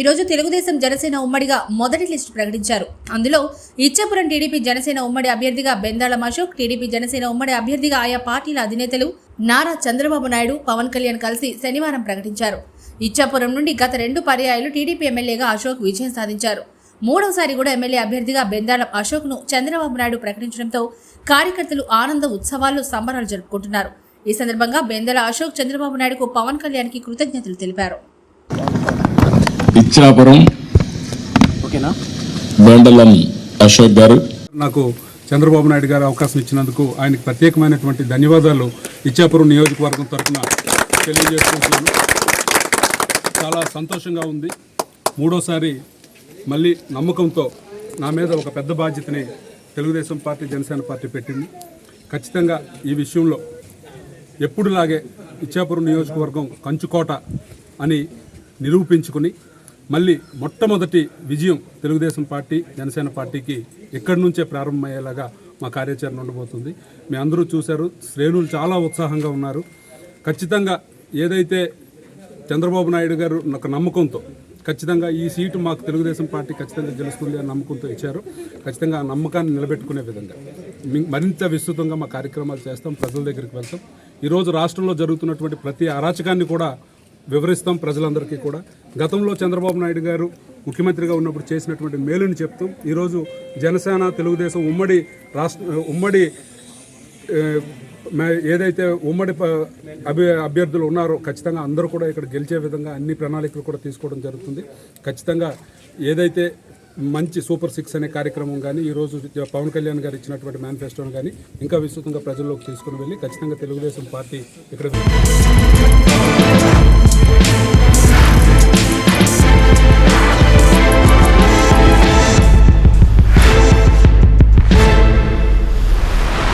ఈరోజు తెలుగుదేశం జనసేన ఉమ్మడిగా మొదటి లిస్టు ప్రకటించారు. అందులో ఇచ్చాపురం టీడీపీ జనసేన ఉమ్మడి అభ్యర్థిగా బెందాళం అశోక్ టీడీపీ జనసేన ఉమ్మడి అభ్యర్థిగా ఆయా పార్టీల అధినేతలు నారా చంద్రబాబు నాయుడు పవన్ కళ్యాణ్ కలిసి శనివారం ప్రకటించారు. ఇచ్చాపురం నుండి గత రెండు పర్యాయాలు టీడీపీ ఎమ్మెల్యేగా అశోక్ విజయం సాధించారు. మూడవసారి కూడా ఎమ్మెల్యే అభ్యర్థిగా బెందాళం అశోక్ను చంద్రబాబు నాయుడు ప్రకటించడంతో కార్యకర్తలు ఆనంద ఉత్సవాల్లో సంబరాలు జరుపుకుంటున్నారు. ఈ సందర్భంగా బెందల అశోక్ చంద్రబాబు నాయుడుకు పవన్ కళ్యాణ్కి కృతజ్ఞతలు తెలిపారు. ఇచ్చాపురం ఓకేనా? బెండలం అశోక్ గారు. నాకు చంద్రబాబు నాయుడు గారు అవకాశం ఇచ్చినందుకు ఆయనకు ప్రత్యేకమైనటువంటి ధన్యవాదాలు ఇచ్చాపురం నియోజకవర్గం తరఫున తెలియజేసుకుంటున్నాను. చాలా సంతోషంగా ఉంది. మూడోసారి మళ్ళీ నమ్మకంతో నా మీద ఒక పెద్ద బాధ్యతని తెలుగుదేశం పార్టీ జనసేన పార్టీ పెట్టింది. ఖచ్చితంగా ఈ విషయంలో ఎప్పుడులాగే ఇచ్చాపురం నియోజకవర్గం కంచుకోట అని నిరూపించుకుని మళ్ళీ మొట్టమొదటి విజయం తెలుగుదేశం పార్టీ జనసేన పార్టీకి ఇక్కడి నుంచే ప్రారంభమయ్యేలాగా మా కార్యాచరణ ఉండబోతుంది. మీ అందరూ చూశారు శ్రేణులు చాలా ఉత్సాహంగా ఉన్నారు. ఖచ్చితంగా ఏదైతే చంద్రబాబు నాయుడు గారు ఒక నమ్మకంతో ఖచ్చితంగా ఈ సీటు మాకు తెలుగుదేశం పార్టీ ఖచ్చితంగా గెలుస్తుంది అనే నమ్మకంతో ఇచ్చారు. ఖచ్చితంగా ఆ నమ్మకాన్ని నిలబెట్టుకునే విధంగా. మరింత విస్తృతంగా మా కార్యక్రమాలు చేస్తాం ప్రజల దగ్గరికి వెళ్తాం. ఈరోజు రాష్ట్రంలో జరుగుతున్నటువంటి ప్రతి అరాచకాన్ని కూడా వివరిస్తాం ప్రజలందరికీ కూడా. గతంలో చంద్రబాబు నాయుడు గారు ముఖ్యమంత్రిగా ఉన్నప్పుడు చేసినటువంటి మేలుని చెప్తాం. ఈరోజు జనసేన తెలుగుదేశం ఉమ్మడి రాష్ట్ర ఉమ్మడి ఏదైతే ఉమ్మడి ప- అభి అభ్యర్థులు ఉన్నారో ఖచ్చితంగా అందరూ కూడా ఇక్కడ గెలిచే విధంగా అన్ని ప్రణాళికలు కూడా తీసుకోవడం జరుగుతుంది. ఖచ్చితంగా ఏదైతే మంచి సూపర్ సిక్స్ అనే కార్యక్రమం కానీ ఈరోజు పవన్ కళ్యాణ్ గారు ఇచ్చినటువంటి మేనిఫెస్టోను కానీ ఇంకా విస్తృతంగా ప్రజల్లోకి తీసుకుని వెళ్ళి ఖచ్చితంగా తెలుగుదేశం పార్టీ ఇక్కడ